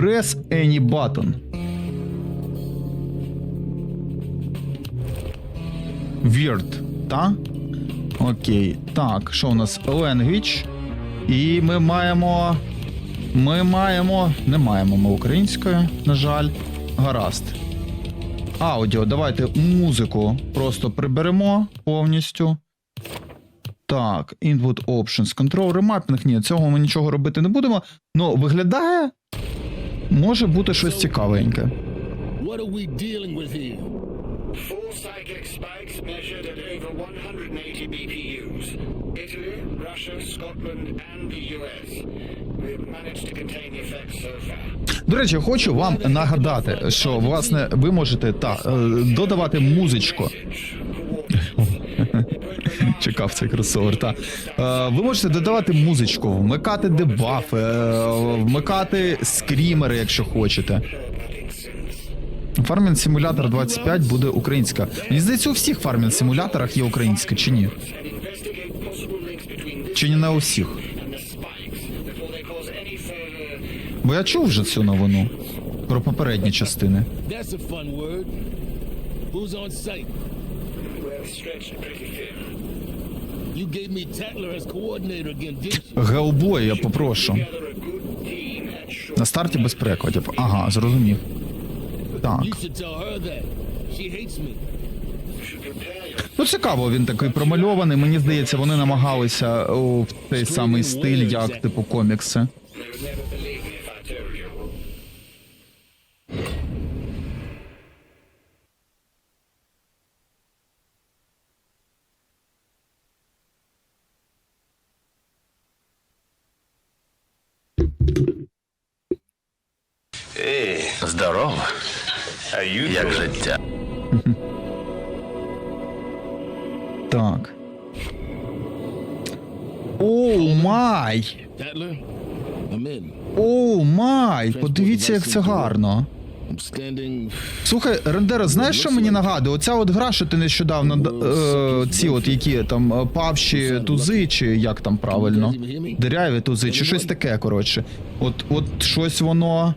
Press any button. Weird, та? Окей. Так, що у нас? Language. І ми маємо. Ми маємо. Не маємо ми українською, на жаль. Гаразд. Аудіо, давайте музику просто приберемо повністю. Так, input options, control, remapping. Ні, цього ми нічого робити не будемо. Ну, виглядає. Може бути щось цікавеньке. What are we dealing with here? Four cyclic spikes measured at over 180 BPUs. Italy, Russia, Scotland, and the US. We've managed to contain the effects so far. До речі, хочу вам нагадати, що власне ви можете та, е, додавати музичку. Чекав цей кросовер. Та. Е, ви можете додавати музичку, вмикати дебафи, е, вмикати скрімери, якщо хочете. Farming Simulator 25 буде українська. Мені здається, у всіх фармінг симуляторах є українська, чи ні? Чи не на усіх? Бо я чув вже цю новину про попередні частини. That's a fun word. Who's on site? we're stretched pretty thin. Геобой, я попрошу. На старті без перекладів. Ага, зрозумів. Так. Ну, цікаво, він такий промальований. Мені здається, вони намагалися о, в той самий стиль, як типу комікси. They would never believe me if I told you. Здорово. Як життя? Так. Оу май! Оу май! Подивіться, як це гарно. Слухай, Рендеро, знаєш, що мені нагадує? Оця от гра, що ти нещодавно е, ці от які там е, павші тузи, чи як там правильно? Диряві тузи, чи щось таке, коротше. От, от щось воно.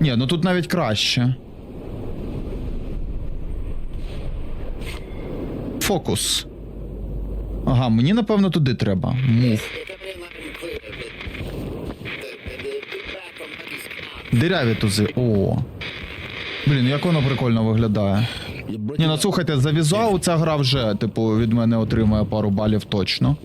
Ні, ну тут навіть краще. Фокус. Ага, мені напевно туди треба. Мув. Диряві тузи. О. Блін, як воно прикольно виглядає. Ні, ну слухайте, за візуал ця гра вже, типу, від мене отримує пару балів точно.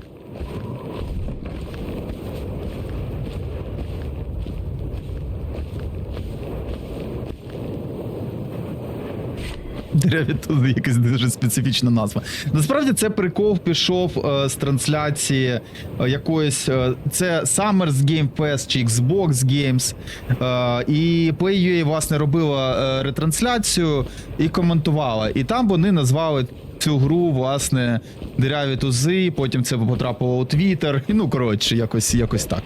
Дереві тузи якась дуже специфічна назва. Насправді це прикол пішов е, з трансляції е, якоїсь. Е, це Summers Game Fest чи Xbox Games. Е, і PlayUA, власне, робила е, ретрансляцію і коментувала. І там вони назвали цю гру, власне, диряві тузи, потім це потрапило у Твіттер. І ну, коротше, якось, якось так.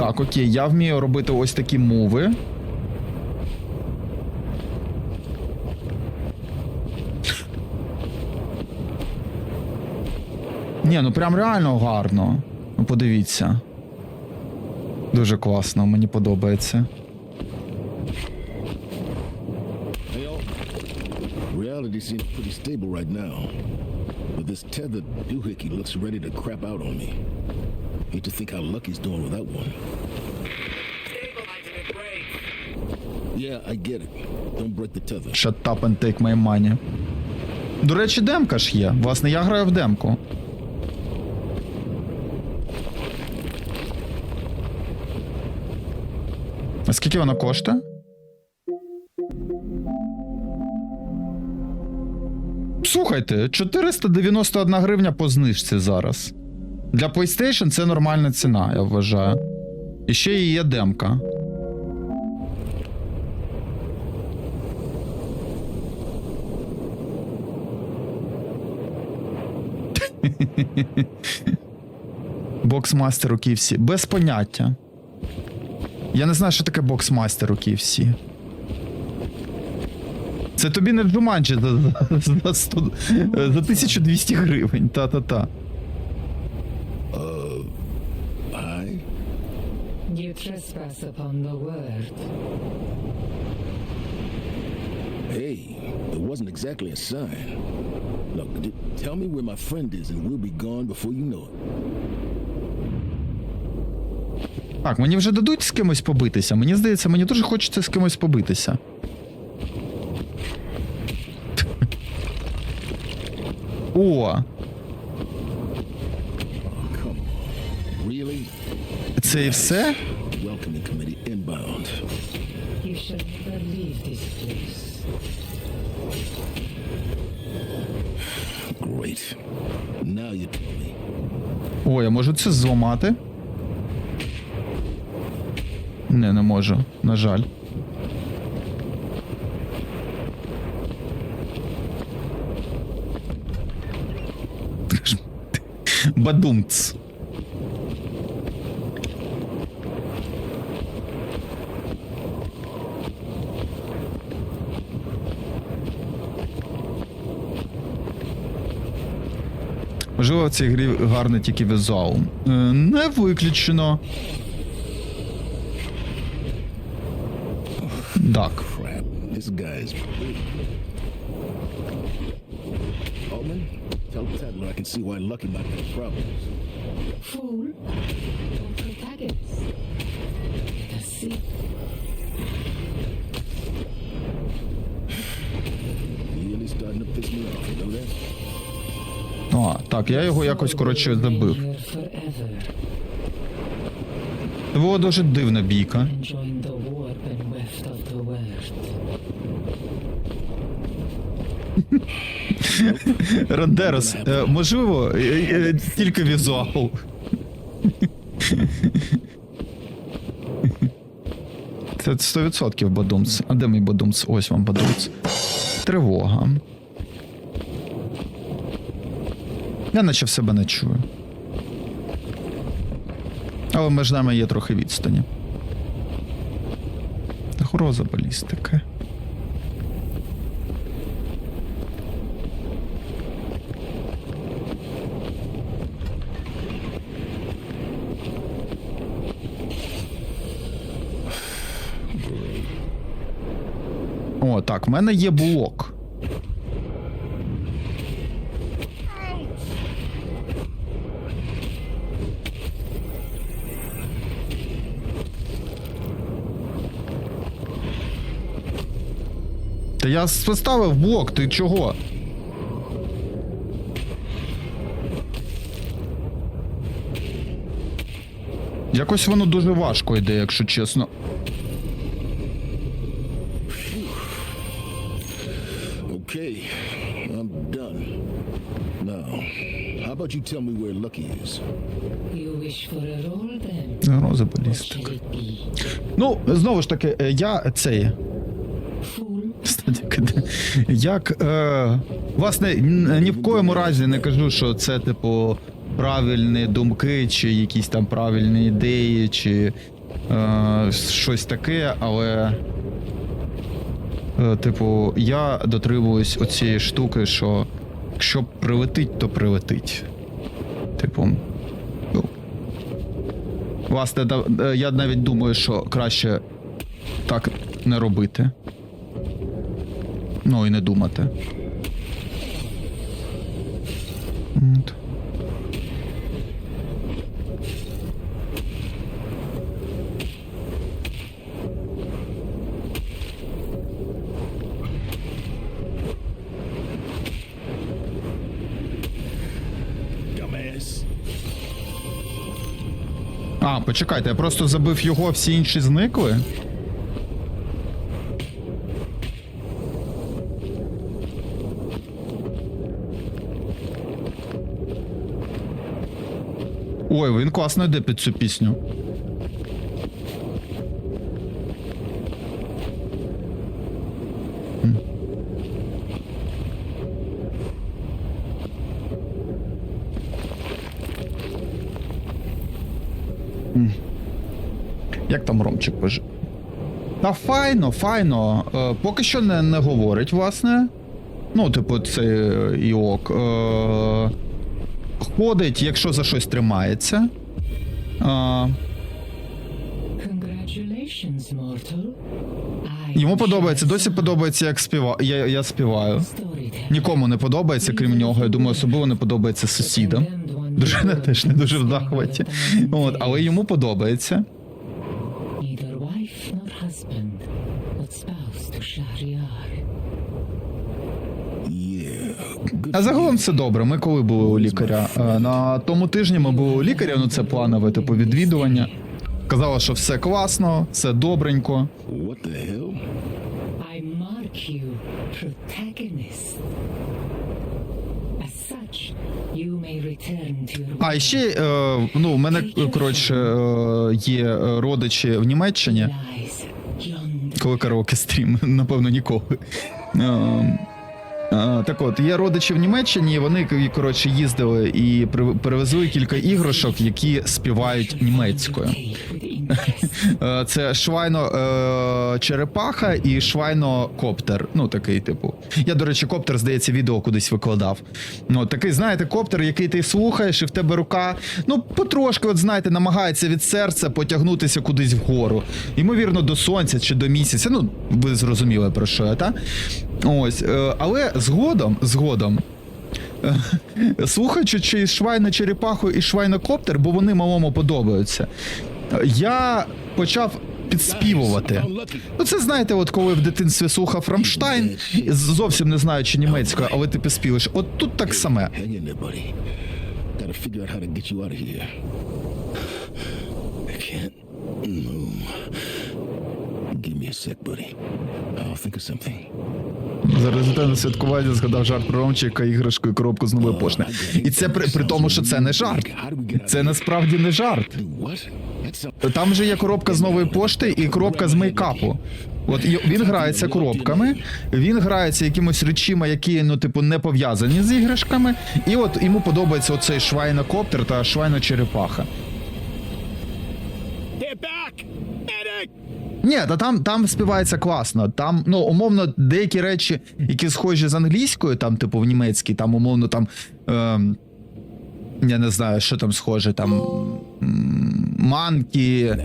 Так, окей, я вмію робити ось такі мови. Ні, ну прям реально гарно. Ну подивіться. Дуже класно, мені подобається. Reality seems pretty stable right now. But this tethered doohickey looks ready to crap out on me. Hate to think how Lucky's doing without one. Yeah, I get it. Don't break the tether. Shut up and take my money. До речі, демка ж є. Власне, я граю в демку. А скільки вона коштує? Слухайте, 491 гривня по знижці зараз. Для PlayStation це нормальна ціна, я вважаю. І ще і є демка. Боксмастер у KFC. Без поняття. Я не знаю, що таке боксмастер у KFC. Це тобі не Джуманджі за, за, за, за 1200 гривень. Та-та-та. You trespass upon the word. Hey, it wasn't exactly a sign. Look, tell me where my friend is and we'll be gone before you know it. Так, мені вже дадуть з кимось побитися. Мені здається, мені дуже хочеться з кимось побитися. О. Really? Це і все? Welcoming committee inbound. You should never leave this place. Great. Now you tell me. О, я можу це зламати? Не, не можу, на жаль. Бадумц. Можливо, в цій грі гарний тільки візуал. Е, Не виключено. Так. Really starting to piss me off, you know that? А, так, я його якось, коротше, забив. Це була дуже дивна бійка. Рандерос, е, можливо, е, е, тільки візуал. Це 100% Бадумс. А де мій Бадумс? Ось вам Бадумс. Тривога. Я наче в себе не чую. Але між нами є трохи відстані. Гроза балістики. О, так, в мене є блок. Та я поставив блок, ти чого? Якось воно дуже важко йде, якщо чесно. Okay, I'm done. Now, how about you tell me where Lucky is? You wish for a roll then? Гроза What балістика. shall it be? Ну, знову ж таки, е, я цей. Як, е, власне, ні в коєму разі не кажу, що це, типу, правильні думки, чи якісь там правильні ідеї, чи е, щось таке, але. Е, типу, я дотримуюсь оцієї штуки, що якщо прилетить, то прилетить. Типу. ну, Власне, е, я навіть думаю, що краще так не робити. Ну і не думати. От. А, почекайте, я просто забив його, всі інші зникли. Ой, він класно йде під цю пісню. Як там Ромчик пише? Та файно, файно. Е, поки що не, не говорить, власне. Ну, типу, це е, і ок. Е, ходить, якщо за щось тримається. I Йому подобається, досі подобається, як співа... я, я співаю. Нікому не подобається, крім нього. Я думаю, особливо не подобається сусідам. Дружина теж не дуже в захваті. От, але йому подобається. Neither wife nor husband, but spouse to Shahryar. Yeah. Good А загалом все добре. Ми коли були у лікаря? Е, На тому тижні ми були у лікаря, ну це планове типу відвідування. Казала, що все класно, все добренько. What the hell? I mark you protagonist. As such, you may return to your А і ще е, ну, у мене коротше е, є родичі в Німеччині. lies yonder. Коли караоке стрім, напевно, ніколи. Е, е, Так от, є родичі в Німеччині, вони коротше їздили і перевезли кілька іграшок, які співають німецькою. Е, Це швайно е, черепаха і швайно коптер. Ну, такий, типу. Я, до речі, коптер, здається, відео кудись викладав. Ну, такий, знаєте, коптер, який ти слухаєш, і в тебе рука, ну, потрошки, от знаєте, намагається від серця потягнутися кудись вгору. Ймовірно, до сонця чи до місяця. Ну, ви зрозуміли про що я, та? Ось. е, Але згодом, згодом. Слухаючи чи швайно черепаху і швайнокоптер, бо вони малому подобаються. Я почав підспівувати. Ну, це знаєте, от коли в дитинстві слухав Рамштайн, зовсім не знаючи німецькою, але ти підспіваєш. От тут так саме. За результатом святкування згадав жарт про Ромчика, іграшку і коробку з нової пошти. І це при, при тому, що це не жарт. Це насправді не жарт. Там вже є коробка з нової пошти і коробка з мейкапу. От він грається коробками, він грається якимось речима, які ну, типу, не пов'язані з іграшками. І от йому подобається оцей швайнокоптер та швайно-черепаха. Ні, та там, там співається класно. Там, ну, умовно, деякі речі, які схожі з англійською, там, типу, в німецькій, там, умовно, там. Ем, я не знаю, що там схоже, там. Манкі,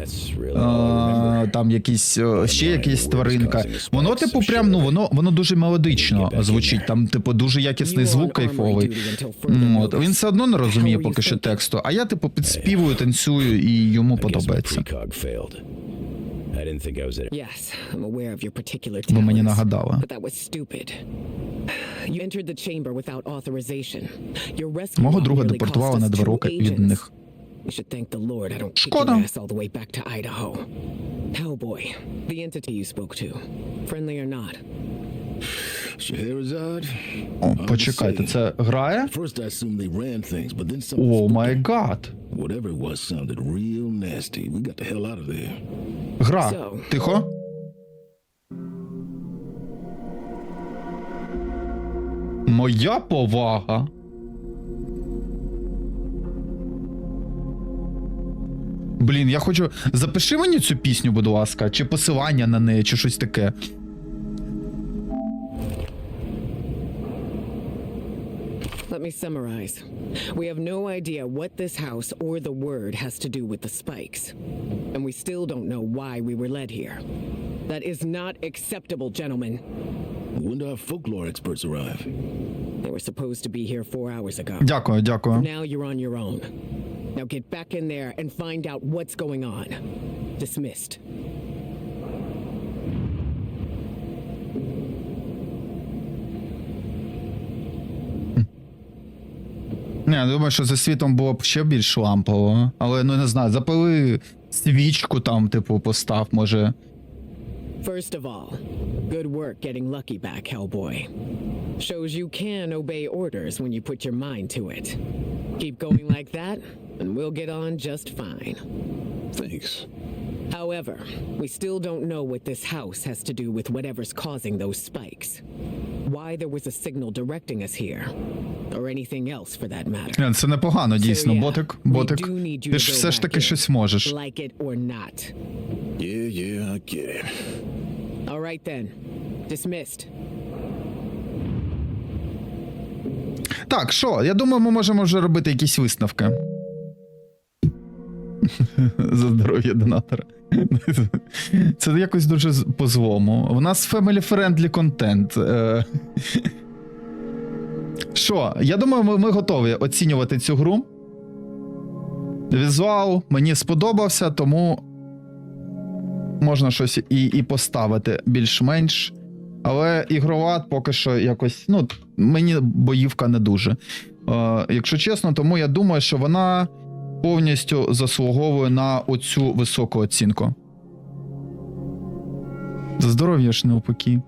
там якісь ще якась тваринка. Воно, типу, прям ну воно воно дуже мелодично звучить. Там, типу, дуже якісний звук кайфовий. От він все одно не розуміє поки що тексту. А я, типу, підспівую, танцюю, і йому подобається. Precog failed. I didn't think I was there. Yes, I'm aware of your particular мені talents, but that was stupid. You entered the chamber without authorization. Your rescue Мого друга депортували на два роки від них. You should thank the Lord I don't kick Шкода. your ass all the way back to Idaho. Hellboy, the entity you spoke to, friendly or not, Scheherazade? О, почекайте, це грає? First I assumed they ran things, but then something О spooked май me. гад. Whatever it was sounded real nasty. We got the hell out of there. Гра. So- Тихо. Моя повага. Блін, я хочу. Запиши мені цю пісню, будь ласка, чи посилання на неї, чи щось таке. Let me summarize. We have no idea what this house or the word has to do with the spikes. And we still don't know why we were led here. That is not acceptable, gentlemen. When do our folklore experts arrive? They were supposed to be here four hours ago. Дякую, дякую. Now you're on your own. Now get back in there and find out what's going on. Dismissed. Не, я думаю, що за світом було б ще більш лампово. Але ну не знаю, запали свічку там, типу, постав, може. First of all, good work getting Lucky back, Hellboy. Shows you can obey orders when you put your mind to it. Keep going like that, and we'll get on just fine. Thanks. However, we still don't know what this house has to do with whatever's causing those spikes. Why there was a signal directing us here, or anything else for that matter. Е, Це непогано, дійсно. So, yeah, Ботик, ботик. do need you Ти ж все ж таки щось можеш. Like it or not. Yeah, yeah, I get it. All right then. Dismissed. Так, що? Я думаю, ми можемо вже робити якісь висновки. За здоров'я донатора. Це якось дуже по-злому. У нас family-friendly контент. Е, Що, я думаю, ми, ми готові оцінювати цю гру. Візуал мені сподобався, тому можна щось і, і поставити більш-менш. Але ігрова поки що якось. Ну, мені боївка не дуже. Е, якщо чесно, тому я думаю, що вона повністю заслуговує на оцю високу оцінку. Здоров'я ж навпаки.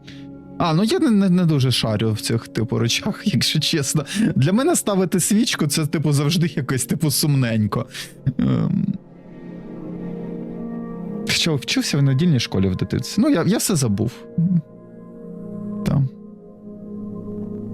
А, ну я не, не, не дуже шарю в цих типу речах, якщо чесно. Для мене ставити свічку це, типу, завжди якось, типу, сумненько. Ем... Що, вчився в недільній школі в дитинстві? Ну, я, я все забув. Там.